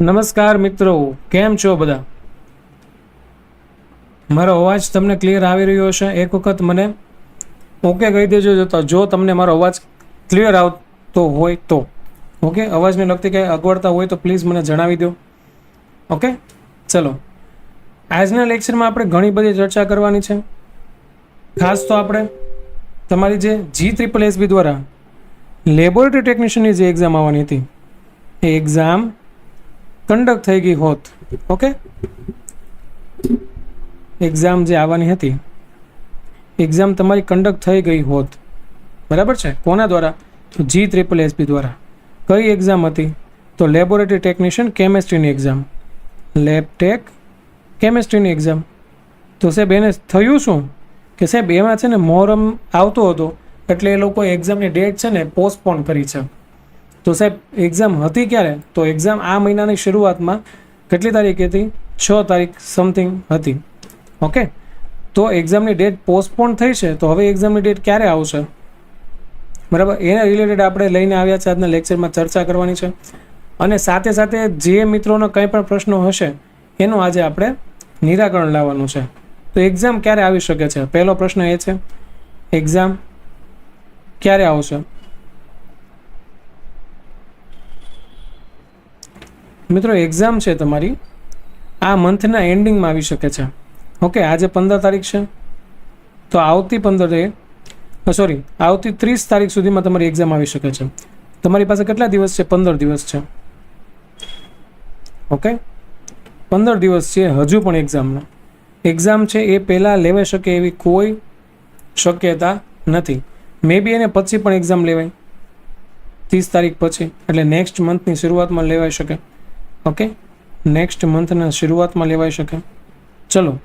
નમસ્કાર મિત્રો, કેમ છો બધા? મારો અવાજ તમને ક્લિયર આવી રહ્યો હશે? એક વખત મને ઓકે કહી દેજો જો તો- જો તમને મારો અવાજ ક્લિયર આવતો હોય તો. ઓકે અવાજને લગતી કંઈ અગવડતા હોય તો પ્લીઝ મને જણાવી દો. ઓકે ચલો. આજના લેક્ચરમાં આપણે ઘણી બધી ચર્ચા કરવાની છે. ખાસ તો આપણે તમારી જે જી ત્રિપલ એસબી દ્વારા લેબોરેટરી ટેકનિશિયનની જે એક્ઝામ આવવાની હતી, એ એક્ઝામ કન્ડક્ટ થઈ ગઈ હોત ઓકે એક્ઝામ જે આવવાની હતી એક્ઝામ તમારી કન્ડક્ટ થઈ ગઈ હોત, બરાબર છે? કોના દ્વારા? તો જી ત્રિપલ એસપી દ્વારા. કઈ એક્ઝામ હતી? તો લેબોરેટરી ટેકનિશિયન કેમેસ્ટ્રીની એક્ઝામ લેબટેક કેમેસ્ટ્રીની એક્ઝામ તો સાહેબ, એને થયું શું? કે સાહેબ, એમાં છે ને મોહરમ આવતો હતો, એટલે એ લોકો એક્ઝામની ડેટ છે ને પોસ્ટપોન કરી છે. તો સાહેબ એક્ઝામ હતી ક્યારે? તો એક્ઝામ આ મહિનાની શરૂઆતમાં કેટલી તારીખ હતી? છ તારીખ સમથિંગ હતી. ઓકે તો એક્ઝામની ડેટ પોસ્ટપોન થઈ છે, તો હવે એક્ઝામની ડેટ ક્યારે આવશે? બરાબર? એના રિલેટેડ આપણે લઈને આવ્યા છે, આજના લેક્ચરમાં ચર્ચા કરવાની છે. અને સાથે સાથે જે મિત્રોનો કંઈ પણ પ્રશ્નો હશે, એનું આજે આપણે નિરાકરણ લાવવાનું છે. તો એક્ઝામ ક્યારે આવી શકે છે? પહેલો પ્રશ્ન એ છે એક્ઝામ ક્યારે આવશે? મિત્રો એક્ઝામ છે તમારી. આ મંથના એન્ડિંગમાં આવી શકે છે. ઓકે આજે પંદર તારીખ છે. તો આવતી પંદરે સોરી આવતી ત્રીસ તારીખ સુધીમાં તમારી એક્ઝામ આવી શકે છે. તમારી પાસે કેટલા દિવસ છે? પંદર દિવસ છે. ઓકે પંદર દિવસ છે, હજુ પણ એક્ઝામના એક્ઝામ છે એ પહેલાં લેવાઈ શકે એવી કોઈ શક્યતા નથી. મે બી એને પછી પણ એક્ઝામ લેવાય. ત્રીસ તારીખ પછી, એટલે નેક્સ્ટ મંથની શરૂઆતમાં લેવાઈ શકે. ઓકે નેક્સ્ટ મંથના શરૂઆતમાં લેવાઈ શકે. ચલો.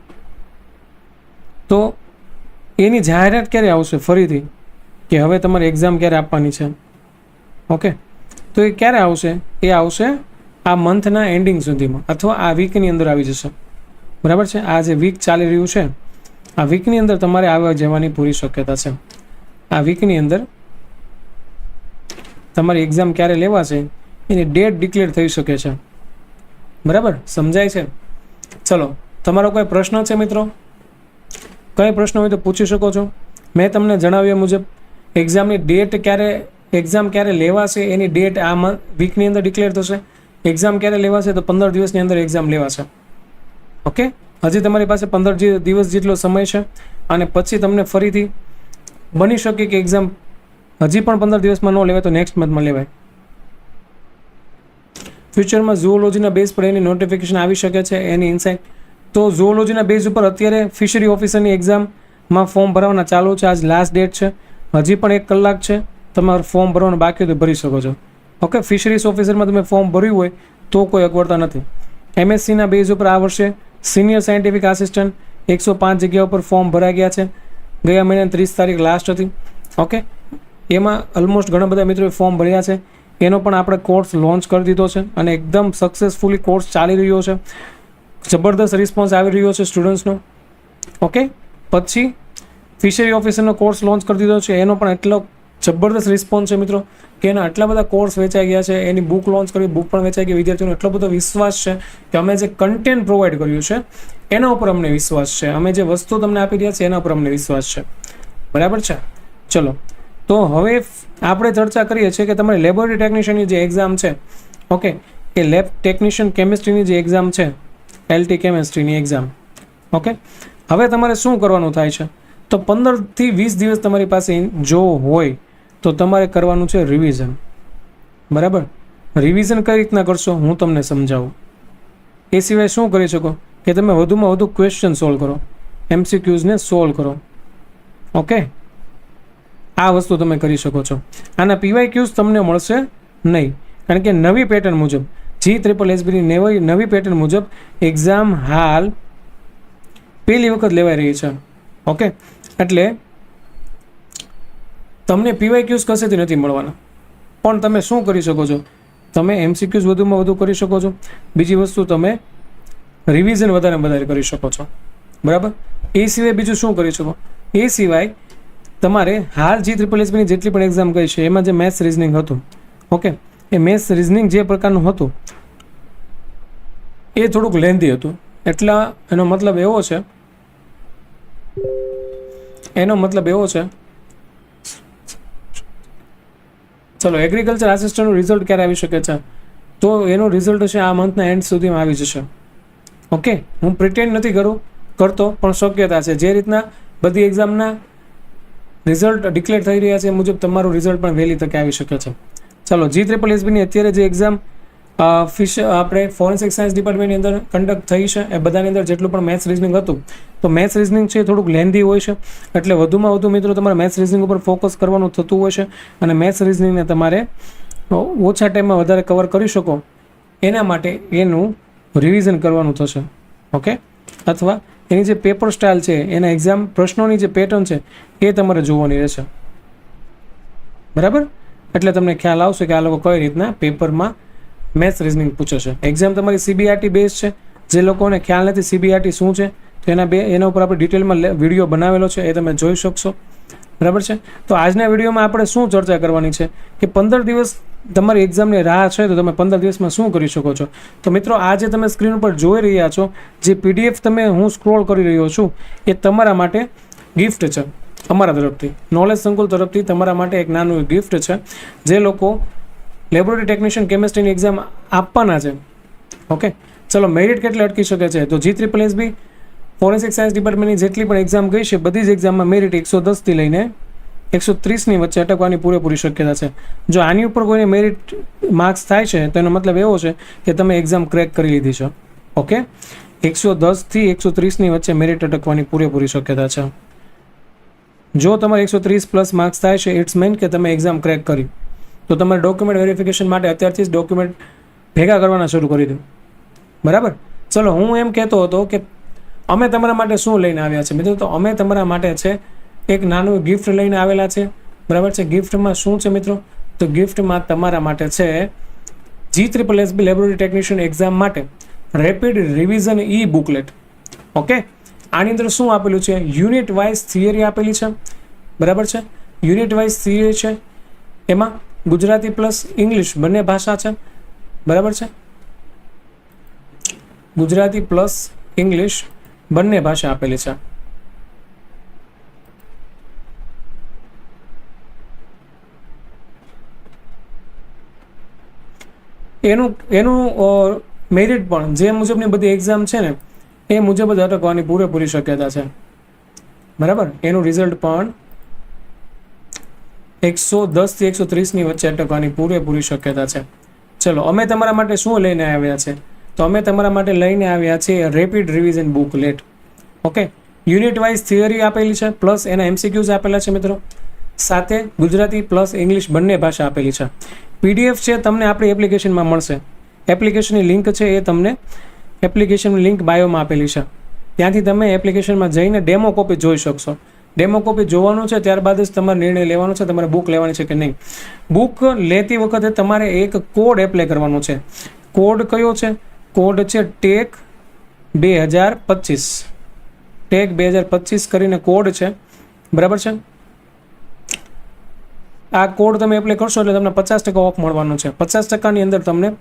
તો એની જાહેરાત ક્યારે આવશે ફરીથી? કે હવે તમારે એક્ઝામ ક્યારે આપવાની છે? ઓકે તો એ ક્યારે આવશે? એ આવશે આ મંથના એન્ડિંગ સુધીમાં, અથવા આ વીકની અંદર આવી જશે. બરાબર છે? આ જે વીક ચાલી રહ્યું છે, આ વીકની અંદર તમારે આવવા જવાની પૂરી શક્યતા છે. આ વીકની અંદર તમારી એક્ઝામ ક્યારે લેવાશે, એની ડેટ ડિક્લેર થઈ શકે છે. બરાબર? સમજાય છે? ચલો, તમારો કોઈ પ્રશ્ન છે મિત્રો? કઈ પ્રશ્ન હોય તો પૂછી શકો છો. મેં તમને જણાવ્યા મુજબ એક્ઝામની ડેટ ક્યારે એક્ઝામ ક્યારે લેવાશે, એની ડેટ આ વીકની અંદર ડિક્લેર થશે. એક્ઝામ ક્યારે લેવાશે તો પંદર દિવસની અંદર એક્ઝામ લેવાશે. ઓકે? હજી તમારી પાસે પંદર દિવસ જેટલો સમય છે અને પછી તમને ફરીથી બની શકે કે એક્ઝામ હજી પણ પંદર દિવસમાં ન લેવાય તો નેક્સ્ટ મંથમાં લેવાય. ફ્યુચરમાં ઝુઓલોજીના બેઝ પર એની નોટિફિકેશન આવી શકે છે, એની ઇન્સાઇટ તો ઝુઓલોજીના બેઝ ઉપર અત્યારે ફિશરી ઓફિસરની એક્ઝામમાં ફોર્મ ભરવાના ચાલુ છે. આજ લાસ્ટ ડેટ છે. હજી પણ એક કલાક છે. તમારું ફોર્મ ભરવાનું બાકી તો ભરી શકો છો. ઓકે ફિશરીઝ ઓફિસરમાં તમે ફોર્મ ભર્યું હોય તો કોઈ અગવડતા નથી. એમએસસીના બેઝ ઉપર આ વર્ષે સિનિયર સાયન્ટિફિક આસિસ્ટન્ટ એકસો પાંચ જગ્યા ઉપર ફોર્મ ભરાઈ ગયા છે. ગયા મહિનાની ત્રીસ તારીખ લાસ્ટ હતી. ઓકે એમાં ઓલમોસ્ટ ઘણા બધા મિત્રોએ ફોર્મ ભર્યા છે. એનો પણ આપણે કોર્સ લોન્ચ કરી દીધો છે અને એકદમ સક્સેસફુલી કોર્સ ચાલી રહ્યો છે. જબરદસ્ત રિસ્પોન્સ આવી રહ્યો છે સ્ટુડન્ટ્સનો ઓકે પછી ફિશરી ઓફિસરનો કોર્સ લોન્ચ કરી દીધો છે. એનો પણ એટલો જબરદસ્ત રિસ્પોન્સ છે મિત્રો કે એના આટલા બધા કોર્સ વેચાઈ ગયા છે. એની બુક લોન્ચ કરી બુક પણ વેચાઈ ગઈ. વિદ્યાર્થીઓનો એટલો બધો વિશ્વાસ છે કે અમે જે કન્ટેન્ટ પ્રોવાઈડ કર્યું છે, એના ઉપર અમને વિશ્વાસ છે. અમે જે વસ્તુ તમને આપી રહ્યા છે એના ઉપર અમને વિશ્વાસ છે. બરાબર છે? ચલો. તો હવે આપણે ચર્ચા કરીએ છીએ કે તમારી લેબોરેટરી ટેકનિશિયનની જે એક્ઝામ છે ઓકે એ લેબ ટેકનિશિયન કેમિસ્ટ્રીની જે એક્ઝામ છે એલટી કેમિસ્ટ્રીની એક્ઝામ ઓકે હવે તમારે શું કરવાનું થાય છે? તો પંદરથી વીસ દિવસ તમારી પાસે જો હોય, તો તમારે કરવાનું છે રિવિઝન બરાબર? રિવિઝન કઈ રીતના કરશો? હું તમને સમજાવું. એ સિવાય શું કરી શકો? કે તમે વધુમાં વધુ ક્વેશ્ચન સોલ્વ કરો એમસીક્યુઝને સોલ્વ કરો ઓકે આ વસ્તુ તમે કરી શકો છો. આના પીવાય ક્યુઝ તમને મળશે નહીં. કારણ કે નવી પેટર્ન મુજબ જી ત્રિપલ એસબીની નવી નવી પેટર્ન મુજબ એક્ઝામ હાલ પહેલી વખત લેવાઈ રહી છે. ઓકે એટલે તમને પીવાય ક્યુઝ કશેથી નથી મળવાના. પણ તમે શું કરી શકો છો? તમે એમસીક્યુઝ વધુમાં વધુ કરી શકો છો. બીજી વસ્તુ તમે રિવિઝન વધારે વધારે કરી શકો છો. બરાબર? એ સિવાય બીજું શું કરી શકો? એ સિવાય તમારે હાલ જી ત્રિપલ એસબીની જેટલી પણ એક્ઝામ ગઈ છે, એમાં જે મેથ્સ રિઝનિંગ હતું ઓકે એ મેથ્સ રિઝનિંગ જે પ્રકારનું હતું, એ થોડુંક લેન્ધી હતું. એટલા, એનો મતલબ એવો છે, એનો મતલબ એવો છે, ચલો એગ્રીકલ્ચર આસિસ્ટન્ટનું રિઝલ્ટ ક્યારે આવી શકે છે? તો એનું રિઝલ્ટ છે આ મંથના એન્ડ સુધીમાં આવી જશે. ઓકે હું પ્રિટેન્ડ નથી કરું, કરતો, પણ શક્યતા છે. જે રીતના બધી એક્ઝામના રિઝલ્ટ ડિક્લેર થઈ રહ્યા છે મુજબ તમારું રિઝલ્ટ પણ વહેલી તકે આવી શકે છે. ચાલો જી ત્રિપલ એસબીની અત્યારે જે એક્ઝામ ફિશ, આપણે ફોરેન્સિક સાયન્સ ડિપાર્ટમેન્ટની અંદર કન્ડક્ટ થઈ છે. એ બધાની અંદર જેટલું પણ મેથ્સ રિઝનિંગ હતું, તો મેથ્સ રિઝનિંગ છે થોડુંક લેન્ધી હોય છે. એટલે વધુમાં વધુ મિત્રો તમારે મેથ્સ રિઝનિંગ ઉપર ફોકસ કરવાનું થતું હોય છે અને મેથ્સ રિઝનિંગને તમારે ઓછા ટાઈમમાં વધારે કવર કરી શકો. એના માટે એનું રિવિઝન કરવાનું થશે. ઓકે અથવા એની જે પેપર સ્ટાઇલ છે, એના એક્ઝામ પ્રશ્નોની જે પેટર્ન છે, એ તમારે જોવાની રહેશે. બરાબર? એટલે તમને ખ્યાલ આવશે કે આ લોકો કઈ રીતના પેપરમાં મેથ્સ રિઝનિંગ પૂછે છે. એક્ઝામ તમારી સીબીઆરટી બેઝ છે. જે લોકોને ખ્યાલ નથી સીબીઆરટી શું છે, તો એના બે એના ઉપર આપણે ડિટેલમાં વીડિયો બનાવેલો છે, એ તમે જોઈ શકશો. બરાબર છે? તો આજના વિડીયોમાં આપણે શું ચર્ચા કરવાની છે, કે પંદર દિવસ તમારી એક્ઝામની રાહ છે તો તમે પંદર દિવસમાં શું કરી શકો છો? તો મિત્રો, આ જે તમે સ્ક્રીન ઉપર જોઈ રહ્યા છો, જે પીડીએફ તમે હું સ્ક્રોલ કરી રહ્યો છું, એ તમારા માટે ગિફ્ટ છે. અમારા તરફથી. નોલેજ સંકુલ તરફથી તમારા માટે એક નાનું ગિફ્ટ છે. જે લોકો લેબોરેટરી ટેકનિશિયન કેમેસ્ટ્રીની એક્ઝામ આપવાના છે. ઓકે ચલો મેરિટ કેટલે અટકી શકે છે? તો G triple S B forensic science ડિપાર્ટમેન્ટની જેટલી પણ એક્ઝામ ગઈ છે, બધી જ એક્ઝામમાં મેરિટ એકસો દસથી લઈને એકસો ત્રીસની વચ્ચે અટકવાની પૂરેપૂરી શક્યતા છે. જો આની ઉપર કોઈને મેરિટ માર્ક્સ થાય છે, તો એનો મતલબ એવો છે કે તમે એક્ઝામ ક્રેક કરી લીધી છે. ઓકે એકસો દસથી એકસો ત્રીસની વચ્ચે મેરિટ અટકવાની પૂરેપૂરી શક્યતા છે. જો તમારે એકસો ત્રીસ પ્લસ માર્ક્સ થાય છે ઇટ્સ મેન કે તમે એક્ઝામ ક્રેક કરી. તો તમારે ડોક્યુમેન્ટ વેરિફિકેશન માટે અત્યારથી જ ડોક્યુમેન્ટ ભેગા કરવાના શરૂ કરી દો. બરાબર? ચલો, હું એમ કહેતો હતો કે અમે તમારા માટે શું લઈને આવ્યા છે? મિત્રો, તો અમે તમારા માટે છે એક નાનું ગિફ્ટ લઈને આવેલા છે. બરાબર છે? ગિફ્ટમાં શું છે મિત્રો? તો ગિફ્ટમાં તમારા માટે છે G triple S B laboratory technician exam માટે rapid revision e booklet okay આની અંદર શું આપેલું છે? યુનિટ વાઇઝ થિયરી આપેલી છે. બરાબર છે? યુનિટ વાઇઝ થિયરી છે. એમાં ગુજરાતી પ્લસ ઇંગ્લિશ બંને ભાષા છે. બરાબર છે? ગુજરાતી પ્લસ ઇંગ્લિશ બંને ભાષા આપેલી છે. એનું એનું મેરિટ પણ, જે મુજબની બધી એક્ઝામ છે ને, એ મુજબ જ અટકવાની પૂરેપૂરી શક્યતા છે. બરાબર? એનું રિઝલ્ટ પણ એકસો દસથી એકસો ત્રીસની વચ્ચે અટકવાની પૂરેપૂરી શક્યતા છે. ચલો, અમે તમારા માટે શું લઈને આવ્યા છે? તો અમે તમારા માટે લઈને આવ્યા છીએ rapid revision booklet okay? Unit wise theory આપેલી છે પ્લસ એના એમસીક્યુઝ આપેલા છે મિત્રો. સાથે ગુજરાતી પ્લસ ઇંગ્લિશ બંને ભાષા આપેલી છે. પીડીએફ છે, તમને આપણી એપ્લિકેશનમાં મળશે. એપ્લિકેશનની લિંક છે, એ તમને એપ્લિકેશનની લિંક બાયોમાં આપેલી છે. ત્યાંથી તમે એપ્લિકેશનમાં જઈને ડેમો કોપી જોઈ શકશો. ડેમો કોપી જોવાનું છે, ત્યારબાદ જ તમારે નિર્ણય લેવાનો છે, તમારે બુક લેવાની છે કે નહીં. બુક લેતી વખતે તમારે એક કોડ એપ્લાય કરવાનો છે. કોડ કયો છે? કોડ છે ટેક બે હજાર પચીસ. ટેક બે હજાર પચીસ કરીને કોડ છે. બરાબર છે? આ કોડ તમે એપ્લાય કરશો એટલે તમને પચાસ ટકા ઓફ મળવાનો છે. પચાસ ટકાની અંદર તમને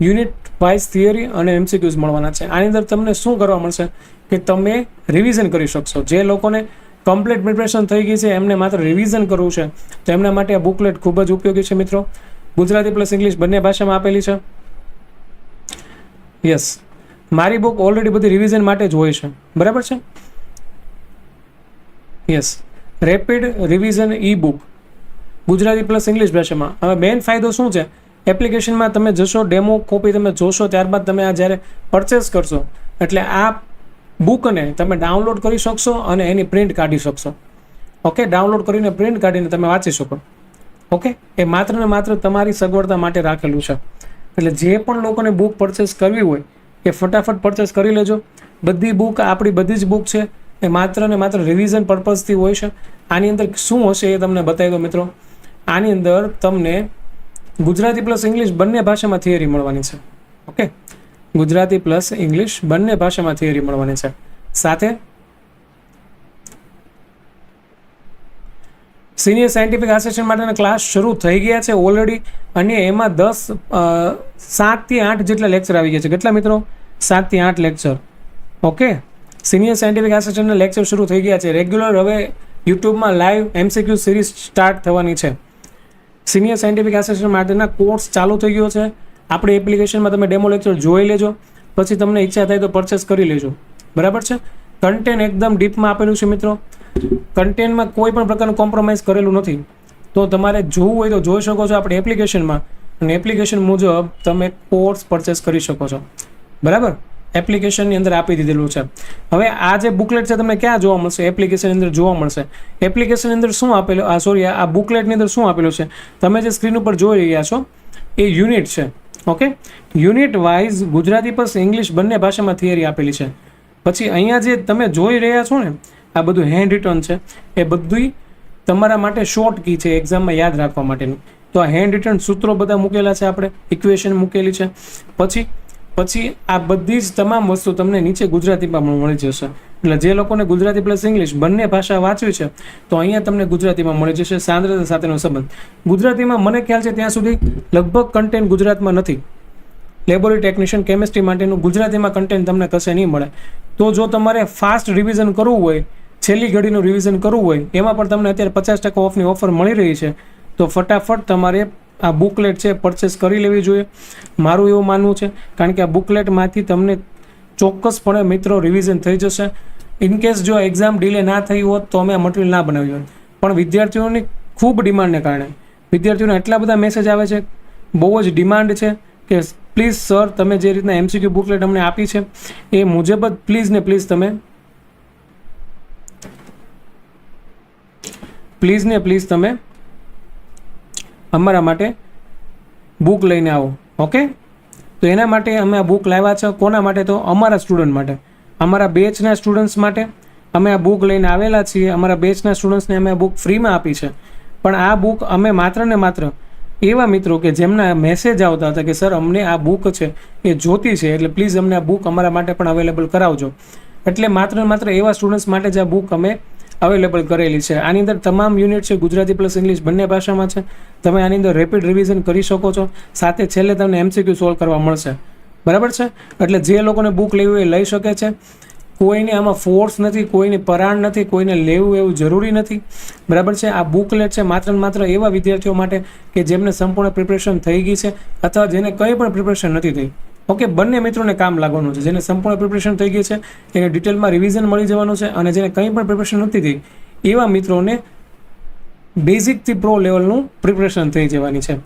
યુનિટ વાઇઝ થિયરી અને એમસીક્યુઝ મળવાના છે. આની અંદર તમને શું કરવા મળશે? કે તમે રિવિઝન કરી શકશો. જે લોકોને કમ્પ્લીટ પ્રિપરેશન થઈ ગઈ છે, એમને માત્ર રિવિઝન કરવું છે. તો એમના માટે આ બુકલેટ ખૂબ જ ઉપયોગી છે મિત્રો. ગુજરાતી પ્લસ ઇંગ્લિશ બંને ભાષામાં આપેલી છે. યસ મારી બુક ઓલરેડી બધી રિવિઝન માટે જ હોય છે. બરાબર છે? Yes rapid revision e book Gujarati plus English ભાષામાં. હવે મેઇન ફાયદો શું છે? એપ્લિકેશનમાં તમે જશો ડેમો કોપી તમે જોશો, ત્યારબાદ તમે આ જ્યારે પરચેસ કરશો, એટલે આ બુકને તમે ડાઉનલોડ કરી શકશો અને એની પ્રિન્ટ કાઢી શકશો. ઓકે ડાઉનલોડ કરીને પ્રિન્ટ કાઢીને તમે વાંચી શકો. ઓકે એ માત્ર ને માત્ર તમારી સગવડતા માટે રાખેલું છે. એટલે જે પણ લોકોને બુક પરચેસ કરવી હોય, એ ફટાફટ પરચેસ કરી લેજો. બધી બુક આપણી બધી જ બુક છે. એ માત્ર ને માત્ર રિવિઝન પર્પઝથી હોય છે. આની અંદર શું હશે એ તમને બતાવી દો મિત્રો. આની અંદર તમને ગુજરાતી પ્લસ ઇંગ્લિશ બંને ભાષામાં થિયરી મળવાની છે. ઓકે ગુજરાતી પ્લસ ઇંગ્લિશ બંને ભાષામાં થિયરી મળવાની છે. સાથે સિનિયર સાયન્ટિફિક આસિસ્ટન્ટ માટેના ક્લાસ શરૂ થઈ ગયા છે ઓલરેડી અને એમાં દસ સાતથી આઠ જેટલા લેક્ચર આવી ગયા છે. કેટલા મિત્રો? સાતથી આઠ લેક્ચર ઓકે સિનિયર સાયન્ટિફિક આસિસ્ટન્ટના લેક્ચર શરૂ થઈ ગયા છે. રેગ્યુલર હવે યુટ્યુબમાં લાઈવ એમસીક્યુ સિરીઝ સ્ટાર્ટ થવાની છે. સિનિયર સાયન્ટિફિક આસિસ્ટન્ટ માટેના કોર્સ ચાલુ થઈ ગયો છે. આપણી એપ્લિકેશનમાં તમે ડેમો લેક્ચર જોઈ લેજો. પછી તમને ઈચ્છા થાય તો પરચેસ કરી લેજો. બરાબર છે? કન્ટેન્ટ એકદમ ડીપમાં આપેલું છે મિત્રો. કન્ટેન્ટમાં કોઈ પણ પ્રકારનું કોમ્પ્રોમાઇઝ કરેલું નથી. તો તમારે જોવું હોય તો જોઈ શકો છો આપણી એપ્લિકેશનમાં અને એપ્લિકેશન મુજબ તમે કોર્સ પરચેસ કરી શકો છો. બરાબર? એપ્લિકેશનની અંદર આપી દીધેલું છે. હવે આ જે બુકલેટ છે તમને ક્યાં જોવા મળશે? એપ્લિકેશનની અંદર જોવા મળશે. એપ્લિકેશનની અંદર શું આપેલું? આ સોરી આ બુકલેટની અંદર શું આપેલું છે? તમે જે સ્ક્રીન ઉપર જોઈ રહ્યા છો, એ યુનિટ છે. Okay? Unit wise Gujarati plus English બંને ભાષામાં થિયરી આપેલી છે. પછી અહીંયા જે તમે જોઈ રહ્યા છો ને, આ બધું હેન્ડ રિટર્ન છે. એ બધું તમારા માટે શોર્ટ કી છે એક્ઝામમાં યાદ રાખવા માટેનું. તો આ હેન્ડ રિટર્ન સૂત્રો બધા મૂકેલા છે આપણે ઇક્વેશન મૂકેલી છે. પછી પછી આ બધી જ તમામ વસ્તુ તમને નીચે ગુજરાતીમાં પણ મળી જશે. એટલે જે લોકોને ગુજરાતી પ્લસ ઇંગ્લિશ બંને ભાષા વાંચવી છે, તો અહીંયા તમને ગુજરાતીમાં મળી જશે સાંદ્રતા સાથેનો સંબંધ. ગુજરાતીમાં મને ખ્યાલ છે ત્યાં સુધી લગભગ કન્ટેન્ટ ગુજરાતમાં નથી. લેબોરેટરી ટેકનિશિયન કેમિસ્ટ્રી માટેનું ગુજરાતીમાં કન્ટેન્ટ તમને કશે નહીં મળે. તો જો તમારે ફાસ્ટ રિવિઝન કરવું હોય, છેલ્લી ઘડીનું રિવિઝન કરવું હોય, એમાં પણ તમને અત્યારે પચાસ ટકા ઓફની ઓફર મળી રહી છે. તો ફટાફટ તમારે આ બુકલેટ છે પરચેસ કરી લેવી જોઈએ. મારું એવું માનવું છે, કારણ કે આ બુકલેટમાંથી તમને ચોક્કસપણે મિત્રો રિવિઝન થઈ જશે. ઇનકેસ જો એક્ઝામ ડિલે ના થઈ હોત, તો અમે મટીરિયલ ના બનાવ્યું હોત. પણ વિદ્યાર્થીઓની ખૂબ ડિમાન્ડને કારણે. વિદ્યાર્થીઓને એટલા બધા મેસેજ આવે છે, બહુ જ ડિમાન્ડ છે કે પ્લીઝ સર તમે જે રીતના એમસીક્યુ બુકલેટ અમને આપી છે, એ મુજબ જ પ્લીઝ ને પ્લીઝ તમે પ્લીઝ ને પ્લીઝ તમે અમારા માટે બુક લઈને આવો ઓકે તો એના માટે અમે આ બુક લાવ્યા છે. કોના માટે તો? અમારા સ્ટુડન્ટ માટે. અમારા બેચના સ્ટુડન્ટ્સ માટે અમે આ બુક લઈને આવેલા છીએ. અમારા બેચના સ્ટુડન્ટ્સને અમે આ બુક ફ્રીમાં આપી છે. પણ આ બુક અમે માત્ર ને માત્ર એવા મિત્રો કે જેમના મેસેજ આવતા હતા કે સર અમને આ બુક છે, એ જોતી છે, એટલે પ્લીઝ અમને આ બુક અમારા માટે પણ અવેલેબલ કરાવજો. એટલે માત્ર માત્ર એવા સ્ટુડન્ટ્સ માટે જ આ બુક અમે અવેલેબલ કરેલી છે. આની અંદર તમામ યુનિટ છે, ગુજરાતી પ્લસ ઇંગ્લિશ બંને ભાષામાં છે. તમે આની અંદર રેપિડ રિવિઝન કરી શકો છો. સાથે છેલ્લે તમને એમસીક્યુ સોલ્વ કરવા મળશે. બરાબર છે? એટલે જે લોકોને બુક લેવી હોય એ લઈ શકે છે. કોઈને આમાં ફોર્સ નથી, કોઈને પરાણ નથી, કોઈને લેવું એવું જરૂરી નથી. બરાબર છે? આ બુકલેટ છે માત્ર ને માત્ર એવા વિદ્યાર્થીઓ માટે કે જેમને સંપૂર્ણ પ્રિપરેશન થઈ ગઈ છે અથવા જેને કંઈ પણ પ્રિપરેશન નથી થઈ. ઓકે, બંને મિત્રોને કામ લાગવાનું છે. જેને સંપૂર્ણ પ્રિપરેશન થઈ ગઈ છે, એને ડિટેલમાં રિવિઝન મળી જવાનું છે અને જેને કંઈ પણ પ્રિપરેશન નથી થઈ, એવા મિત્રોને બેઝિકથી પ્રો લેવલનું પ્રિપરેશન થઈ જવાની છે.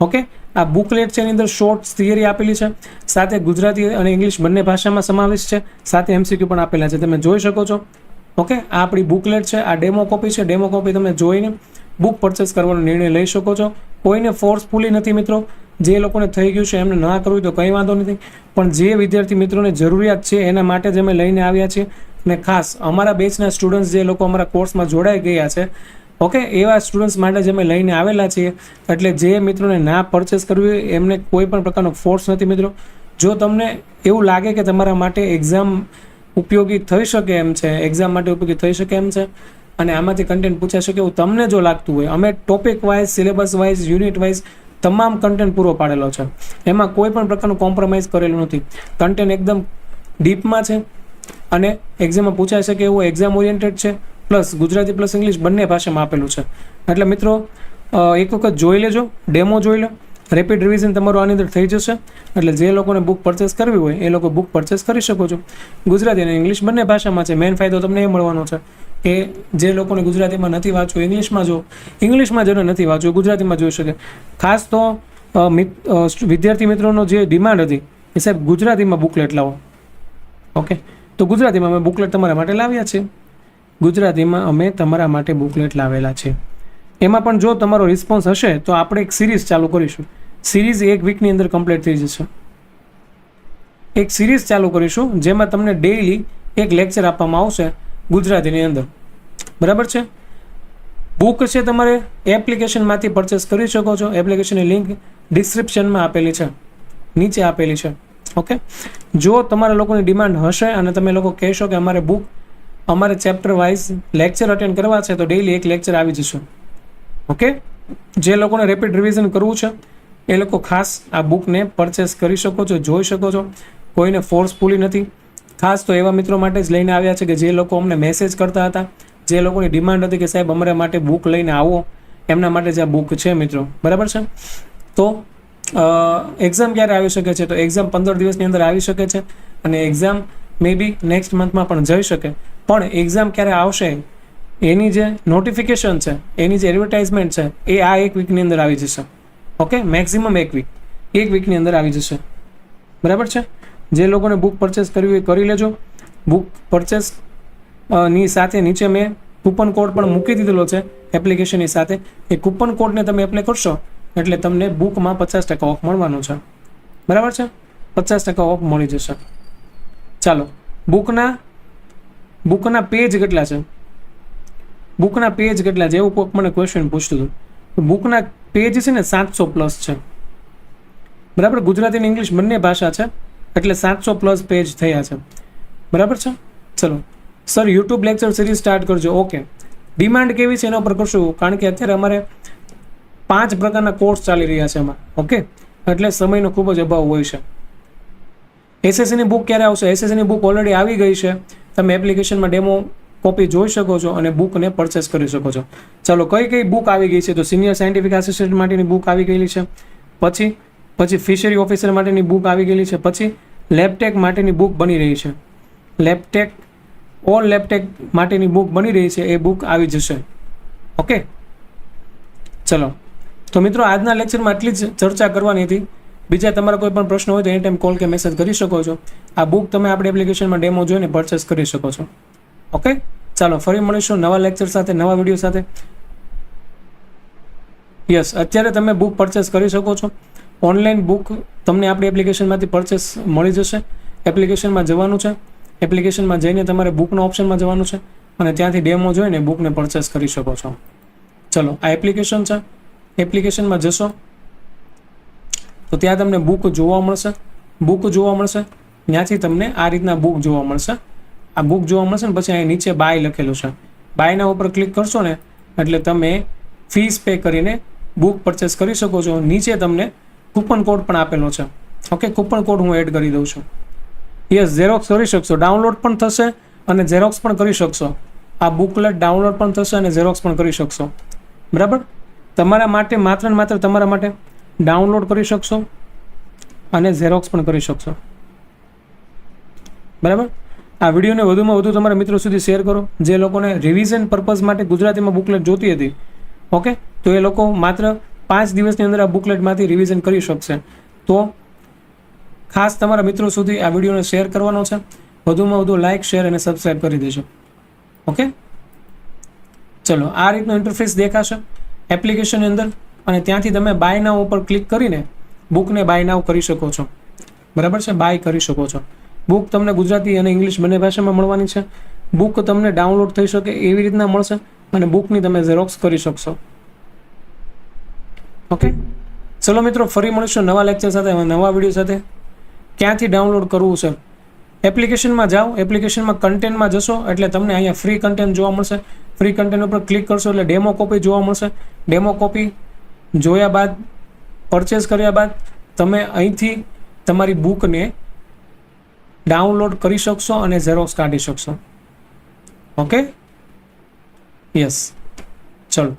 ઓકે, આ બુકલેટ છે એની અંદર શોર્ટ્સ થિયરી આપેલી છે. સાથે ગુજરાતી અને ઇંગ્લિશ બંને ભાષામાં સમાવેશ છે. સાથે એમસીક્યુ પણ આપેલા છે. તમે જોઈ શકો છો. ઓકે, આ આપણી બુકલેટ છે. આ ડેમો કોપી છે. ડેમો કોપી તમે જોઈને બુક પરચેસ કરવાનો નિર્ણય લઈ શકો છો. કોઈને ફોર્સફુલી નથી મિત્રો. જે લોકોને થઈ ગયું છે એમને ના કરવું તો કંઈ વાંધો નથી. પણ જે વિદ્યાર્થી મિત્રોને જરૂરિયાત છે એના માટે જ અમે લઈને આવ્યા છીએ. અને ખાસ અમારા બેચના સ્ટુડન્ટ્સ જે લોકો અમારા કોર્સમાં જોડાઈ ગયા છે, ઓકે, એવા સ્ટુડન્ટ્સ માટે જ અમે લઈને આવેલા છીએ. એટલે જે મિત્રોને ના પરચેસ કરવી હોય, એમને કોઈ પણ પ્રકારનો ફોર્સ નથી મિત્રો. જો તમને એવું લાગે કે તમારા માટે એક્ઝામ ઉપયોગી થઈ શકે એમ છે એક્ઝામ માટે ઉપયોગી થઈ શકે એમ છે, અને આમાંથી કન્ટેન્ટ પૂછાઈ શકે એવું તમને જો લાગતું હોય, અમે topic wise syllabus wise unit wise તમામ કન્ટેન્ટ પૂરો પાડેલો છે. એમાં કોઈ પણ પ્રકારનું કોમ્પ્રોમાઇઝ કરેલું નથી. કન્ટેન્ટ એકદમ ડીપમાં છે અને એક્ઝામમાં પૂછાઈ શકે એવું એક્ઝામ ઓરિએન્ટેડ છે પ્લસ ગુજરાતી પ્લસ ઇંગ્લિશ બંને ભાષામાં આપેલું છે. એટલે મિત્રો એક વખત જોઈ લેજો ડેમો જોઈ લો. રેપિડ રિવિઝન તમારું આની અંદર થઈ જશે. એટલે જે લોકોને બુક પરચેસ કરવી હોય એ લોકો બુક પરચેસ કરી શકો છો. ગુજરાતી અને ઇંગ્લિશ બંને ભાષામાં છે. મેઇન ફાયદો તમને એ મળવાનો છે. કે જે લોકોને ગુજરાતીમાં નથી વાંચવું, ઇંગ્લિશમાં જો, ઇંગ્લિશમાં જેને નથી વાંચવું, ગુજરાતીમાં જોઈ શકે. ખાસ તો વિદ્યાર્થી મિત્રોનો જે ડિમાન્ડ હતી, એ સાહેબ ગુજરાતીમાં બુકલેટ લાવો. ઓકે? તો ગુજરાતીમાં અમે બુકલેટ તમારા માટે લાવ્યા છે ગુજરાતીમાં અમે તમારા માટે બુકલેટ લાવેલા છે. એમાં પણ જો તમારો રિસ્પોન્સ હશે, તો આપણે એક સિરીઝ ચાલુ કરીશું. સિરીઝ એક વીકની અંદર કમ્પ્લીટ થઈ જશે. એક સિરીઝ ચાલુ કરીશું, જેમાં તમને ડેઈલી એક લેક્ચર આપવામાં આવશે. ગુજરાતીની અંદર. બરાબર છે? બુક છે તમારે એપ્લિકેશનમાંથી પરચેસ કરી શકો છો. એપ્લિકેશનની લિંક ડિસ્ક્રિપ્શનમાં આપેલી છે. નીચે આપેલી છે. ઓકે જો તમારા લોકોની ડિમાન્ડ હશે અને તમે લોકો કહેશો કે અમારે બુક અમારે ચેપ્ટર વાઇઝ લેક્ચર અટેન્ડ કરવા છે, તો ડેઈલી એક લેક્ચર આવી જશે. ઓકે જે લોકોને રેપિડ રિવિઝન કરવું છે, એ લોકો ખાસ આ બુકને પરચેસ કરી શકો છો, જોઈ શકો છો. કોઈને ફોર્સફુલી નથી. ખાસ તો એવા મિત્રો માટે જ લઈને આવ્યા છે કે જે લોકો અમને મેસેજ કરતા હતા. જે લોકોની ડિમાન્ડ હતી કે સાહેબ અમારા માટે બુક લઈને આવો. એમના માટે જે આ બુક છે મિત્રો. બરાબર છે? તો એક્ઝામ ક્યારે આવી શકે છે? તો એક્ઝામ પંદર દિવસની અંદર આવી શકે છે અને એક્ઝામ મે બી નેક્સ્ટ મંથમાં પણ જઈ શકે. પણ એક્ઝામ ક્યારે આવશે? એની જે નોટિફિકેશન છે, એની જે એડવર્ટાઇઝમેન્ટ છે, એ આ એક વીકની અંદર આવી જશે. ઓકે મેક્સિમમ એક વીક એક વીકની અંદર આવી જશે. બરાબર છે? જે લોકોને બુક પરચેસ કરવી હોય કરી લેજો. બુક પરચેસની સાથે નીચે મેં કૂપન કોડ પણ મૂકી દીધેલો છે. એપ્લિકેશનની સાથે. એ કૂપન કોડને તમે એપ્લાય કરશો એટલે તમને બુકમાં પચાસ ટકા ઓફ મળવાનું છે. બરાબર છે? પચાસ ટકા ઓફ મળી જશે. ચાલો. બુકના બુકના પેજ કેટલા છે? બુકના પેજ કેટલા છે? એવું કોઈક મને ક્વેશ્ચન પૂછતું હતું. બુકના પેજ છે ને સાતસો પ્લસ છે. બરાબર? ગુજરાતી અને ઇંગ્લિશ બંને ભાષા છે. એટલે સાતસો પ્લસ પેજ થયા છે. બરાબર છે? ચલો. Sir YouTube lecture series start કરજો. ઓકે ડિમાન્ડ કેવી છે એના ઉપર કરશું? કારણ કે અત્યારે અમારે પાંચ પ્રકારના કોર્સ ચાલી રહ્યા છે એમાં. ઓકે એટલે સમયનો ખૂબ જ અભાવ હોય છે. એસએસસીની બુક ક્યારે આવશે? એસએસસીની બુક ઓલરેડી આવી ગઈ છે. તમે એપ્લિકેશનમાં ડેમો કોપી જોઈ શકો છો અને બુકને પરચેસ કરી શકો છો. ચાલો, કઈ કઈ બુક આવી ગઈ છે? તો સિનિયર સાયન્ટિફિક આસિસ્ટન્ટ માટેની બુક આવી ગયેલી છે. પછી પછી ફિશરી ઓફિસર માટેની બુક આવી ગયેલી છે. પછી લેબટેક માટેની બુક બની રહી છે. લેબટેક, ઓલ લેબટેક માટેની બુક બની રહી છે. એ બુક આવી જશે. ઓકે? ચલો. તો મિત્રો, આજના લેક્ચરમાં આટલી જ ચર્ચા કરવાની હતી. બીજા તમારા કોઈ પણ પ્રશ્ન હોય તો એની ટાઈમ કોલ કે મેસેજ કરી શકો છો. આ બુક તમે આપણી એપ્લિકેશનમાં ડેમો જોઈને પરચેસ કરી શકો છો. ઓકે? ચાલો, ફરી મળીશું નવા લેક્ચર સાથે, નવા વીડિયો સાથે. યસ અત્યારે તમે બુક પરચેસ કરી શકો છો. ઓનલાઈન બુક તમને આપણી એપ્લિકેશનમાંથી પરચેસ મળી જશે. એપ્લિકેશનમાં જવાનું છે. એપ્લિકેશનમાં જઈને તમારે બુકના ઓપ્શનમાં જવાનું છે અને ત્યાંથી ડેમો જોઈને બુકને પરચેસ કરી શકો છો. ચલો, આ એપ્લિકેશન છે. એપ્લિકેશનમાં જશો. તો ત્યાં તમને બુક જોવા મળશે. બુક જોવા મળશે. ત્યાંથી તમને આ રીતના બુક જોવા મળશે. આ બુક જોવા મળશે ને પછી અહીં નીચે બાય લખેલું છે. બાયના ઉપર ક્લિક કરશો ને એટલે તમે ફીસ પે કરીને બુક પરચેસ કરી શકો છો. નીચે તમને કૂપન કોડ પણ આપેલો છે. ઓકે કૂપન કોડ હું એડ કરી દઉં છું. યસ ઝેરોક્સ કરી શકશો. ડાઉનલોડ પણ થશે અને ઝેરોક્સ પણ કરી શકશો. આ બુકલેટ ડાઉનલોડ પણ થશે અને ઝેરોક્સ પણ કરી શકશો. બરાબર? તમારા માટે માત્ર ને માત્ર તમારા માટે ડાઉનલોડ કરી શકશો અને ઝેરોક્સ પણ કરી શકશો. બરાબર? આ વિડીયોને વધુમાં વધુ તમારા મિત્રો સુધી શેર કરો. જે લોકોને રિવિઝન પર્પઝ માટે ગુજરાતીમાં બુકલેટ જોતી હતી. ઓકે તો એ લોકો માત્ર પાંચ દિવસની અંદર આ બુકલેટમાંથી રિવિઝન કરી શકશે. તો ખાસ તમારા મિત્રો સુધી આ વિડીયોને શેર કરવાનો છે. વધુમાં વધુ લાઇક શેર અને સબસ્ક્રાઈબ કરી દેજો. ઓકે ચલો, આ રીતનો ઇન્ટરફેસ દેખાશે એપ્લિકેશનની અંદર અને ત્યાંથી તમે બાય નાવ ઉપર ક્લિક કરીને બુકને બાય નાવ કરી શકો છો. બરાબર છે? બાય કરી શકો છો. બુક તમને ગુજરાતી અને ઇંગ્લિશ બંને ભાષામાં મળવાની છે. બુક તમને ડાઉનલોડ થઈ શકે એવી રીતના મળશે અને બુકની તમે ઝેરોક્સ કરી શકશો. ઓકે ચલો મિત્રો, ફરી મળીશું નવા લેક્ચર સાથે નવા વીડિયો સાથે. ક્યાંથી ડાઉનલોડ કરવું છે? એપ્લિકેશનમાં જાઓ. એપ્લિકેશનમાં કન્ટેન્ટમાં જશો એટલે તમને અહીંયા ફ્રી કન્ટેન્ટ જોવા મળશે. ફ્રી કન્ટેન્ટ ઉપર ક્લિક કરશો એટલે ડેમો કોપી જોવા મળશે. ડેમો કોપી જોયા બાદ પરચેસ કર્યા બાદ તમે અહીંથી તમારી બુકને ડાઉનલોડ કરી શકશો અને ઝેરોક્સ કાઢી શકશો. ઓકે યસ ચલો.